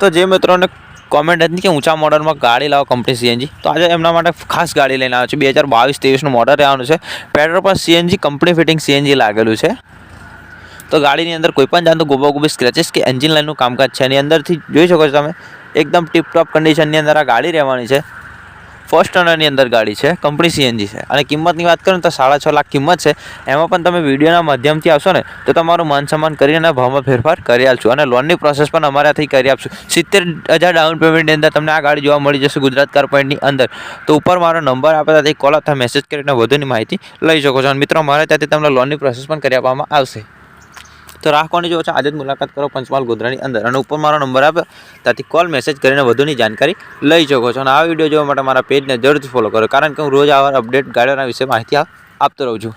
તો જે મિત્રોને કોમેન્ટ હતી કે ઊંચા મોડલમાં ગાડી લાવો કંપની સીએનજી તો આજે એમના માટે ખાસ ગાડી લઈને આવ્યો છે. બે હજાર બાવીસ ત્રેવીસનું મોડલ રહેવાનું છે. પેટ્રોલ પર સીએનજી કંપની ફિટિંગ સીએનજી લાગેલું છે. તો ગાડીની અંદર કોઈ પણ જાતનું ગોબા ગુબી સ્ક્રેચીસ કે એન્જિન લાઇનનું કામકાજ છે. એની અંદરથી જોઈ શકો છો તમે, એકદમ ટીપટોપ કન્ડિશનની અંદર આ ગાડી રહેવાની છે. ફર્સ્ટ ઓનરની અંદર ગાડી છે કંપની સીએનજી છે. અને કિંમતની વાત કરું તો સાડા છ લાખ કિંમત છે. એમાં પણ તમે વિડીયોના માધ્યમથી આવશો ને, તો તમારું માન સન્માન કરીને ભાવમાં ફેરફાર કરી આપશું. અને લોનની પ્રોસેસ પણ અમારાથી કરી આપશું. સિત્તેર હજાર ડાઉન પેમેન્ટની અંદર તમને આ ગાડી જોવા મળી જશે ગુજરાત કાર પોઈન્ટની અંદર. તો ઉપર મારો નંબર આપે, ત્યાંથી કોલ અથવા મેસેજ કરીને વધુની માહિતી લઈ શકો છો. અને મિત્રો, મારે ત્યાંથી તમને લોનની પ્રોસેસ પણ કરી આપવામાં આવશે. તો રાખવાની જો છે, આજે જ મુલાકાત કરો પંચમહાલ ગોધરાની અંદર. અને ઉપર મારો નંબર આપે ત્યાંથી કોલ મેસેજ કરીને વધુની જાણકારી લઈ શકો છો. અને આ વીડિયો જોવા માટે મારા પેજને જરૂરથી ફોલો કરો. કારણ કે હું રોજ આવા અપડેટ ગાડીઓના વિશે માહિતી આપતો રહું છું.